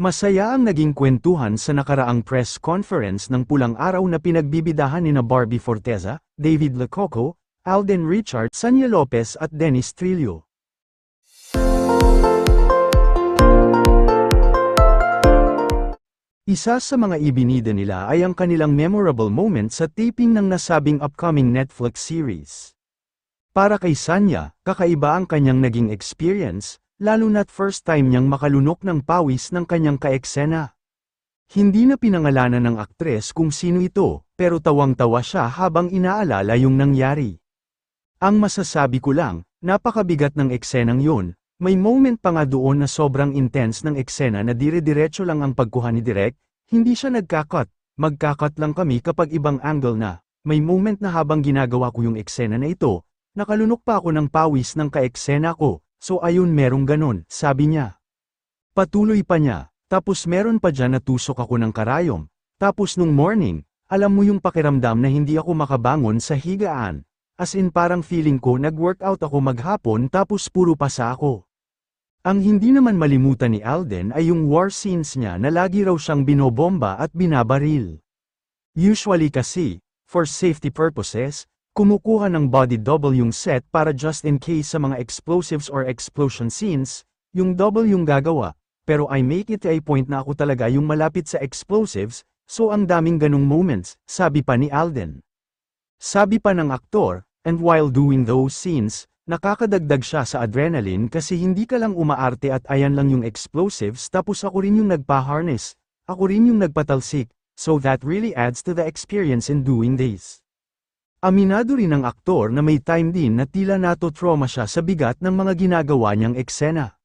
Masaya ang naging kwentuhan sa nakaraang press conference ng pulang araw na pinagbibidahan ni na Barbie Forteza, David Lecoco, Alden Richard, Sanya Lopez at Dennis Trillo. Isa sa mga ibinida nila ay ang kanilang memorable moment sa taping ng nasabing upcoming Netflix series. Para kay Sanya, kakaiba ang kanyang naging experience, lalo na't first time niyang makalunok ng pawis ng kanyang kaeksena. Hindi na pinangalanan ng aktres kung sino ito, pero tawang-tawa siya habang inaalala yung nangyari. Ang masasabi ko lang, napakabigat ng eksenang yun, may moment pa nga doon na sobrang intense ng eksena na dire-diretso lang ang pagkuha ni Direk, hindi siya nagkakot, magkakot lang kami kapag ibang angle na. May moment na habang ginagawa ko yung eksena na ito, nakalunok pa ako ng pawis ng kaeksena ko, so ayun merong ganon, sabi niya. Patuloy pa niya, tapos meron pa dyan natusok ako ng karayom, tapos nung morning, alam mo yung pakiramdam na hindi ako makabangon sa higaan, as in parang feeling ko nag-workout ako maghapon tapos puro pasa ako. Ang hindi naman malimutan ni Alden ay yung war scenes niya na lagi raw siyang binobomba at binabaril. Usually kasi, for safety purposes, kumukuha ng body double yung set para just in case sa mga explosives or explosion scenes, yung double yung gagawa, pero I make it a point na ako talaga yung malapit sa explosives, so ang daming ganong moments, sabi pa ni Alden. Sabi pa ng aktor, and while doing those scenes, nakakadagdag siya sa adrenaline kasi hindi ka lang umaarte at ayan lang yung explosives tapos ako rin yung nagpa-harness, ako rin yung nagpatalsik, so that really adds to the experience in doing this. Aminado rin ng aktor na may time din na tila nato-trauma siya sa bigat ng mga ginagawa niyang eksena.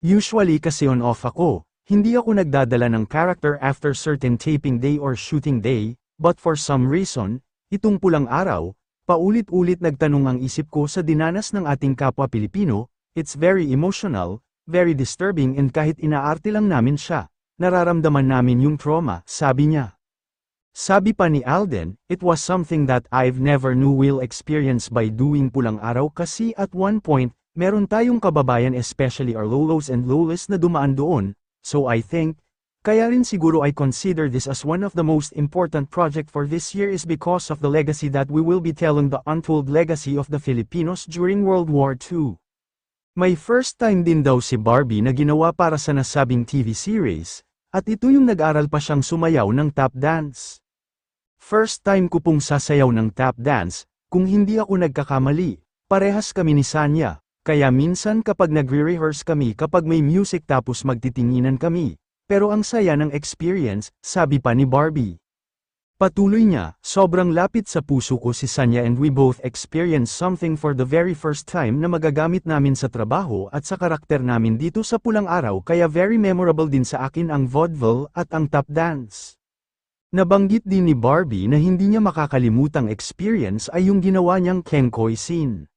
Usually kasi on off ako, hindi ako nagdadala ng character after certain taping day or shooting day, but for some reason, itong pulang araw, Paulit-ulit nagtanong ang isip ko sa dinanas ng ating kapwa Pilipino, it's very emotional, very disturbing and kahit inaarte lang namin siya, nararamdaman namin yung trauma, sabi niya. Sabi pa ni Alden, it was something that I've never knew will experience by doing pulang araw kasi at one point, meron tayong kababayan especially our lolos and lolas na dumaan doon, so I think, kaya rin siguro I consider this as one of the most important project for this year is because of the legacy that we will be telling the untold legacy of the Filipinos during World War II. May first time din daw si Barbie na ginawa para sa nasabing TV series, at ito yung nag-aral pa siyang sumayaw ng tap dance. First time ko pong sasayaw ng tap dance, kung hindi ako nagkakamali, parehas kami ni Sanya, kaya minsan kapag nagre-rehearse kami kapag may music tapos magtitinginan kami, pero ang saya ng experience, sabi pa ni Barbie. Patuloy niya, sobrang lapit sa puso ko si Sanya and we both experienced something for the very first time na magagamit namin sa trabaho at sa karakter namin dito sa pulang araw kaya very memorable din sa akin ang vaudeville at ang tap dance. Nabanggit din ni Barbie na hindi niya makakalimutang experience ay yung ginawa niyang Kenkoy scene.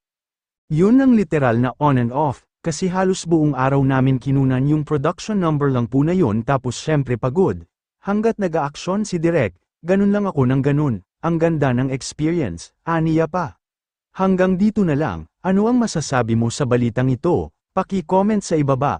Yun ang literal na on and off, kasi halos buong araw namin kinunan yung production number lang po na yun tapos syempre pagod. Hanggat nag-aaksyon si Direk, ganun lang ako ng ganun, ang ganda ng experience, aniya pa. Hanggang dito na lang, ano ang masasabi mo sa balitang ito? Paki-comment sa ibaba.